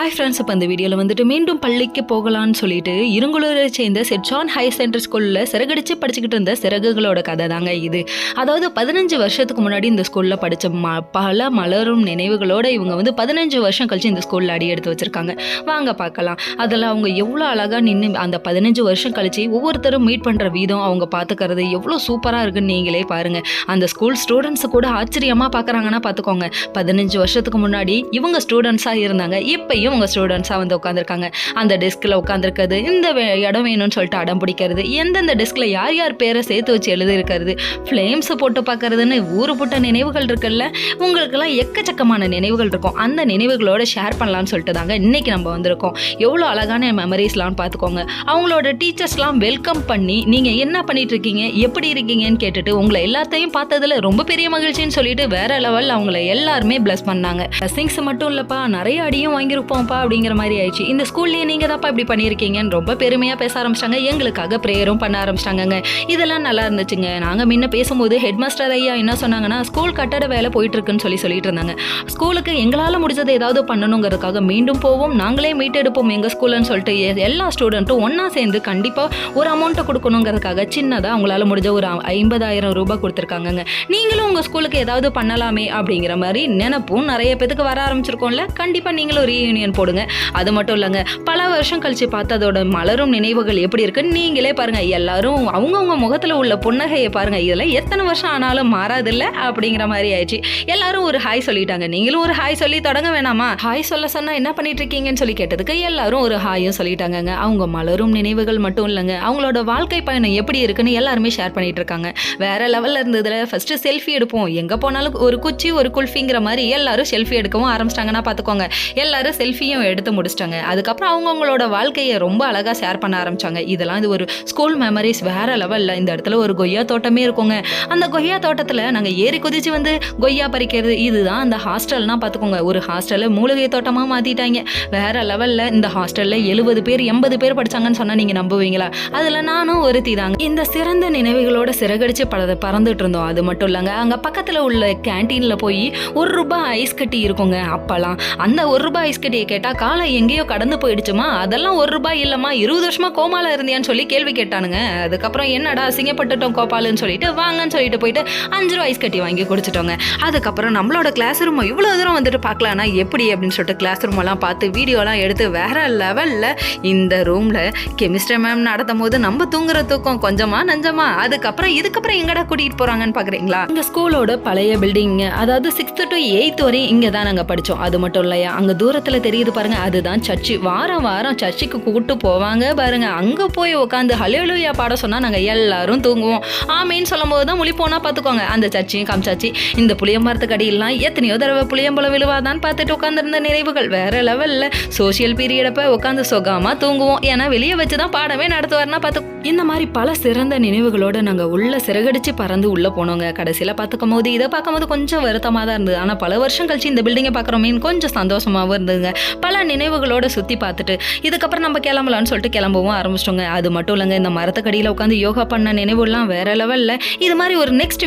Hi friends இப்போ இந்த வீடியோவில் வந்துட்டு மீண்டும் பள்ளிக்கு போகலான்னு சொல்லிட்டு இருங்குளூரை சேர்ந்த செட்சான் ஹை சென்டர் ஸ்கூலில் சிறகடிச்சு படிச்சுக்கிட்டு இருந்த சிறகுகளோட கதை தாங்க இது. அதாவது பதினஞ்சு வருஷத்துக்கு முன்னாடி இந்த ஸ்கூலில் படித்த ம பல மலரும் நினைவுகளோட இவங்க வந்து பதினஞ்சு வருஷம் கழிச்சு இந்த ஸ்கூலில் அடி எடுத்து வச்சுருக்காங்க. வாங்க பார்க்கலாம். அதில் அவங்க எவ்வளோ அழகாக நின்று அந்த பதினஞ்சு வருஷம் கழிச்சு ஒவ்வொருத்தரும் மீட் பண்ணுற வீதம் அவங்க பார்த்துக்கிறது எவ்வளோ சூப்பராக இருக்குன்னு நீங்களே பாருங்கள் அந்த ஸ்கூல் ஸ்டூடெண்ட்ஸை கூட ஆச்சரியமாக பார்க்குறாங்கன்னா பார்த்துக்கோங்க பதினஞ்சு வருஷத்துக்கு முன்னாடி இவங்க ஸ்டூடெண்ட்ஸாக இருந்தாங்க. இப்போயும் உங்கள் ஸ்டூடெண்ட்ஸாக வந்து உட்காந்துருக்காங்க அந்த டெஸ்கில் உட்காந்துருக்கிறது இந்த வே- இடம் வேணும்னு சொல்லிட்டு அடம் பிடிக்கிறது எந்தெந்த டெஸ்கில் யார் யார் பேரை சேர்த்து வச்சு எழுதியிருக்கிறது ஃப்ளேம்ஸை போட்டு பார்க்கறதுன்னு ஊறு போட்ட நினைவுகள் இருக்குல்ல? உங்களுக்கெல்லாம் எக்கச்சக்கமான நினைவுகள் இருக்கும். அந்த நினைவுகளோட ஷேர் பண்ணலாம்னு சொல்லிட்டு தாங்க இன்னைக்கு நம்ம வந்திருக்கோம். எவ்வளோ அழகான மெமரிஸ்லாம் பார்த்துக்கோங்க. அவங்களோட டீச்சர்ஸ்லாம் வெல்கம் பண்ணி நீங்கள் என்ன பண்ணிட்டு இருக்கீங்க எப்படி இருக்கீங்கன்னு கேட்டுட்டு உங்களை எல்லாத்தையும் பார்த்ததில் ரொம்ப பெரிய மகிழ்ச்சின்னு சொல்லிட்டு வேற லெவலில் அவங்கள எல்லாருமே பிளஸ் பண்ணாங்க. ப்ளஸ்ஸிங்ஸ் மட்டும் இல்லைப்பா நிறைய அடியும் வாங்கியிருப்போம். இருக்கோம்ப்பா அப்படிங்கிற மாதிரி ஆயிடுச்சு. இந்த ஸ்கூல்லேயே நீங்கள் தான்ப்பா இப்படி பண்ணியிருக்கீங்கன்னு ரொம்ப பெருமையாக பேச ஆரம்பிச்சிட்டாங்க. எங்களுக்காக ப்ரேயரும் பண்ண ஆரம்பிச்சிட்டாங்க இதெல்லாம் நல்லா இருந்துச்சுங்க. நாங்கள் முன்ன பேசும்போது ஹெட் மாஸ்டர் ஐயா என்ன சொன்னாங்கன்னா ஸ்கூல் கட்டட வேலை போயிட்டுருக்குன்னு சொல்லி சொல்லிட்டு இருந்தாங்க. ஸ்கூலுக்கு எங்களால் முடிஞ்சதை ஏதாவது பண்ணணுங்கிறதுக்காக மீண்டும் போவோம். நாங்களே மீட் எடுப்போம் எங்கள் ஸ்கூல்னு சொல்லிட்டு எ- எல்லா ஸ்டூடெண்ட்டும் ஒன்றா சேர்ந்து கண்டிப்பாக ஒரு அமௌண்ட்டை கொடுக்கணுங்கிறதுக்காக சின்னதாக அவங்களால முடிஞ்ச ஒரு ஐம்பதாயிரம் ரூபாய் கொடுத்துருக்காங்கங்க. நீங்களும் உங்கள் ஸ்கூலுக்கு ஏதாவது பண்ணலாமே அப்படிங்கிற மாதிரி நினப்பும் நிறைய பேத்துக்கு வர ஆரம்பிச்சிருக்கோம்ல. கண்டிப்பாக நீங்களும் ரீயூனியன் போடுங்க. அது மட்டும் இல்லைங்க பல வருஷம் கழிச்சு பார்த்து அதோட மலரும் நினைவுகள் எப்படி இருக்குன்னு நீங்களே பாருங்க. எல்லாரும் அவங்கவுங்க முகத்தில் உள்ள புன்னகையை பாருங்க. இதெல்லாம் எத்தனை வருஷம் ஆனாலும் மாறாதில்ல அப்படிங்கிற மாதிரி ஆயிடுச்சு. எல்லாரும் ஒரு ஹாய் சொல்லிட்டாங்க. நீங்களும் ஒரு ஹாய் சொல்லி தொடங்க வேணாமா? ஹாய் சொல்ல சொன்னா என்ன பண்ணிட்டு இருக்கீங்கன்னு சொல்லி கேட்டதுக்கு எல்லாரும் ஒரு ஹாயும் சொல்லிட்டாங்க அவங்க மலரும் நினைவுகள் மட்டும் இல்லைங்க. அவங்களோட வாழ்க்கை பயணம் எப்படி இருக்குன்னு எல்லாருமே ஷேர் பண்ணிட்டு இருக்காங்க. வேற லெவல்ல இருந்ததுல ஃபர்ஸ்ட் செல்ஃபி எடுப்போம். எங்க போனாலும் ஒரு குச்சி ஒரு குல்ஃபிங்கிற மாதிரி எல்லாரும் செல்ஃபி எடுக்கவும் ஆரம்பிச்சிட்டாங்கன்னா பார்த்துக்கோங்க. எல்லாரும் செல்ஃபி செல்ஃபியும் எடுத்து முடிச்சிட்டாங்க. அதுக்கப்புறம் அவங்கவுங்களோட வாழ்க்கையை ரொம்ப அழகாக ஷேர் பண்ண ஆரம்பிச்சாங்க. இதெல்லாம் இது ஒரு ஸ்கூல் மெமரிஸ் வேற லெவலில் இந்த இடத்துல ஒரு கொய்யா தோட்டமே இருக்குங்க. அந்த கொய்யா தோட்டத்தில் நாங்கள் ஏறி குதிச்சு வந்து கொய்யா பறிக்கிறது இதுதான் அந்த ஹாஸ்டல்னா பார்த்துக்கோங்க ஒரு ஹாஸ்டலில் மூலிகை தோட்டமாக மாற்றிட்டாங்க வேற லெவலில் இந்த ஹாஸ்டலில் எழுபது பேர் எண்பது பேர் படிச்சாங்கன்னு சொன்னால் நீங்கள் நம்புவீங்களா? அதில் நானும் ஒருத்தி தாங்க. இந்த சிறந்த நினைவுகளோட சிறகடிச்சு பல பறந்துட்டு இருந்தோம். அது மட்டும் இல்லைங்க. அங்கே பக்கத்தில் உள்ள கேன்டீனில் போய் ஒரு ரூபாய் ஐஸ் கட்டி இருக்குங்க அப்போல்லாம். அந்த ஒரு ரூபாய் ஐஸ் கட்டியை கேட்டால் காலை எங்கேயோ கடந்து போயிடுச்சுமா? அதெல்லாம் ஒரு ரூபாய் இல்லைம்மா. இருபது வருஷமா கோமால இருந்தியான்னு சொல்லி கேள்வி கேட்டானுங்க. அதுக்கப்புறம் என்னடா அசிங்கப்பட்டுட்டோம் கோபாலுன்னு சொல்லிட்டு வாங்கன்னு சொல்லிட்டு போயிட்டு அஞ்சு ரூபா ஐஸ் கட்டி வாங்கி குடிச்சிட்டோங்க. அதுக்கப்புறம் நம்மளோட கிளாஸ் ரூம் இவ்வளோ தூரம் வந்துட்டு பார்க்கலான்னா எப்படி அப்படின்னு சொல்லிட்டு கிளாஸ் ரூம் எல்லாம் பார்த்து வீடியோலாம் எடுத்து வேற லெவலில் இந்த ரூமில் கெமிஸ்ட்ரி மேம் நடத்தும் போது நம்ம தூங்குற தூக்கம் கொஞ்சமா நஞ்சமா? அதுக்கப்புறம் இதுக்கப்புறம் எங்கடா கூட்டிகிட்டு போகிறாங்கன்னு பார்க்குறீங்களா எங்கள் ஸ்கூலோட பழைய பில்டிங் அதாவது சிக்ஸ்த்து டு எயித் வரையும் இங்கே தான் நாங்கள் படித்தோம் அது மட்டும் இல்லையா அங்கே தூரத்தில் தெரியுது பாருங்க. அதுதான் சர்ச்சு. வாரம் வாரம் சர்ச்சுக்கு கூப்பிட்டு போவாங்க பாருங்க. அங்கே போய் உட்காந்து ஹலோலுயா பாட சொன்னால் நாங்கள் எல்லாரும் தூங்குவோம். ஆமேன்னு சொல்லும் போது தான் முழிப்போனா பார்த்துக்கோங்க அந்த சர்ச்சையும் காமிச்சாச்சு இந்த புளியமரத்துக்கு அடியெல்லாம் எத்தனையோ தடவை புளியம்பழம் விழுவாதான்னு பார்த்துட்டு உட்காந்துருந்த நினைவுகள். வேற லெவலில் சோஷியல் பீரியடப்ப உட்காந்து சொகாமா தூங்குவோம். ஏன்னா வெளியே வச்சு தான் பாடமே நடத்துவார்னா பார்த்து இந்த மாதிரி பல சிறந்த நினைவுகளோட நாங்கள் உள்ள சிறகடிச்சு பறந்து உள்ளே போனோங்க. கடைசியில் பார்த்துக்கும் போது இதை பார்க்கும்போது கொஞ்சம் வருத்தமாக தான் இருந்தது. ஆனால் பல வருஷம் கழிச்சு இந்த பில்டிங்கை பார்க்குறோமேன்னு கொஞ்சம் சந்தோஷமாகவும் இருந்ததுங்க. பல நினைவுகளோட சுற்றி பார்த்துட்டு இதுக்கப்புறம் நம்ம கிளம்பலாம்னு சொல்லிட்டு கிளம்பவும் ஆரம்பிச்சிட்டோங்க. அது மட்டும் இல்லைங்க இந்த மரத்துக்கடியில் உட்காந்து யோகா பண்ண நினைவுலாம் வேற லெவலில். இது மாதிரி ஒரு நெக்ஸ்ட்